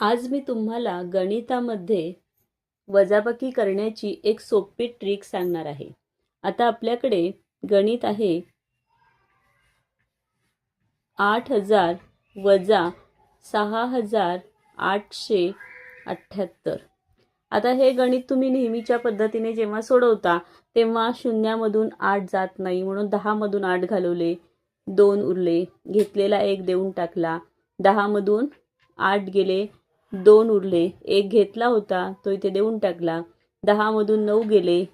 आज मी तुम्हाला गणितामध्ये वजाबाकी करण्याची एक सोपी ट्रिक सांगणार आहे. आता आपल्याकडे गणित आहे. आठ हजार वजा सहा हजार आठशे अठ्ठ्याहत्तर. आता हे गणित तुम्ही नेहमीच्या पद्धतीने जेव्हा सोडवता तेव्हा शून्यामधून आठ जात नाही म्हणून दहामधून आठ घालवले दोन उरले घेतलेला एक देऊन टाकला दहामधून आठ गेले दोन उरले. एक घेतला होता तो इथे देऊन टाकला. दहामधून नऊ गेले.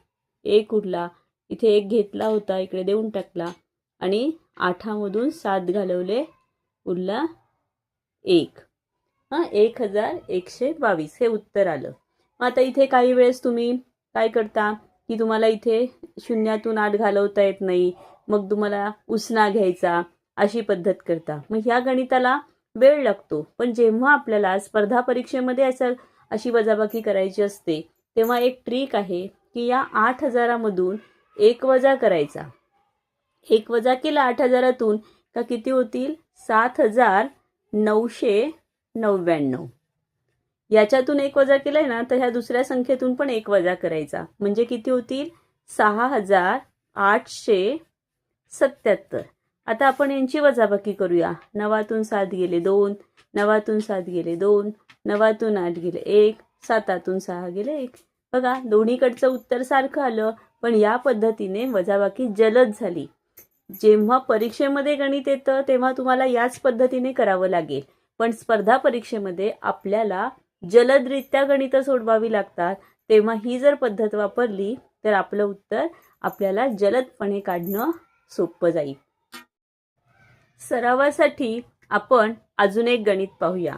एक उरला. इथे एक घेतला होता इकडे देऊन टाकला. आणि आठामधून सात घालवले उरला एक. हां एक हजार एकशे बावीस. हे उत्तर आलं. मग आता इथे काही वेळेस तुम्ही काय करता की तुम्हाला इथे शून्यातून आठ घालवता येत नाही. मग तुम्हाला उसना घ्यायचा. अशी पद्धत करता. मग ह्या गणिताला वेळ लागतो. पण जेव्हा आपल्याला स्पर्धा परीक्षेमध्ये असं अशी वजाबाकी करायची असते तेव्हा एक ट्रिक आहे की या आठ हजारामधून एक वजा करायचा. एक वजा केला आठ हजारातून का किती होतील? सात हजार नऊशे नव्याण्णव. याच्यातून एक वजा केलाय ना तर ह्या दुसऱ्या संख्येतून पण एक वजा करायचा. म्हणजे किती होतील? सहा हजार आठशे सत्याहत्तर आता आपण यांची वजाबाकी करूया. नवातून सात गेले दोन नवातून सात गेले दोन नवातून आठ गेले एक सातातून सहा गेले एक. बघा दोन्हीकडचं उत्तर सारखं आलं पण या पद्धतीने वजाबाकी जलद झाली. जेव्हा परीक्षेमध्ये गणित येतं तेव्हा तुम्हाला याच पद्धतीने करावं लागेल. पण स्पर्धा परीक्षेमध्ये आपल्याला जलदरित्या गणितं सोडवावी लागतात. तेव्हा ही जर पद्धत वापरली तर आपलं उत्तर आपल्याला जलदपणे काढणं सोपं जाईल. सरावासाठी आपण अजून एक गणित पाहूया.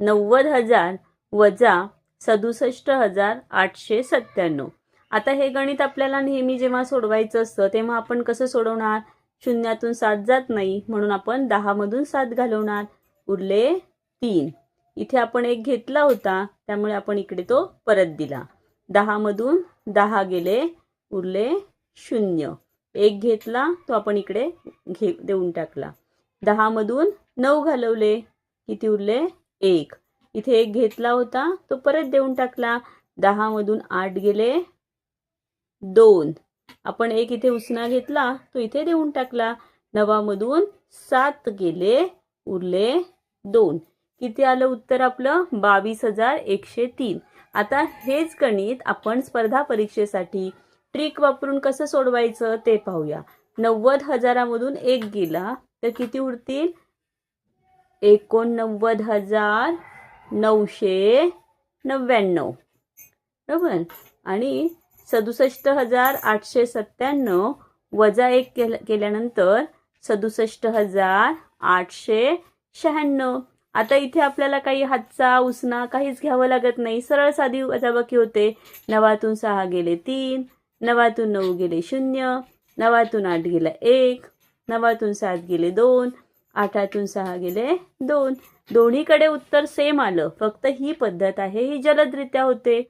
नव्वद हजार वजा सदुसष्ट हजार आठशे सत्त्याण्णव. आता हे गणित आपल्याला नेहमी जेव्हा सोडवायचं असतं तेव्हा आपण कसं सोडवणार? शून्यातून सात जात नाही म्हणून आपण दहामधून सात घालवणार. उरले तीन. इथे आपण एक घेतला होता त्यामुळे आपण इकडे तो परत दिला. दहामधून दहा गेले उरले शून्य. एक घेतला तो आपण इकडे घे देऊन टाकला. दहामधून नऊ घालवले. किती उरले? एक. इथे एक घेतला होता तो परत देऊन टाकला. दहामधून आठ गेले. दोन. आपण एक इथे उसना घेतला तो इथे देऊन टाकला. नवामधून सात गेले उरले दोन. किती आलं उत्तर आपलं? बावीस हजार एकशे तीन. आता हेच गणित आपण स्पर्धा परीक्षेसाठी ट्रिक वापरून कसं सोडवायचं ते पाहूया. नव्वद हजारामधून एक गेला तर किती उरतील? एकोणनव्वद हजार नऊशे नव्याण्णव. बरोबर? आणि सदुसष्ट हजार आठशे सत्त्याण्णव वजा एक केल्या केल्यानंतर सदुसष्ट हजार आठशे शहाण्णव. आता इथे आपल्याला काही हातचा उसना काहीच घ्यावं लागत नाही. सरळ साधी वजाबाकी होते. नवातून सहा गेले तीन नवातून नऊ गेले शून्य नवातून आठ गेला एक नवातून सात गेले दोन आठातून सहा गेले दोन. दोन्हीकडे उत्तर सेम आलं. फक्त ही पद्धत आहे ही जलदरित्या होते.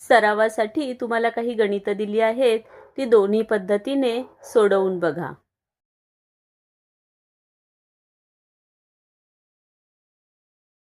सरावासाठी तुम्हाला काही गणितं दिली आहेत. ती दोन्ही पद्धतीने सोडवून बघा.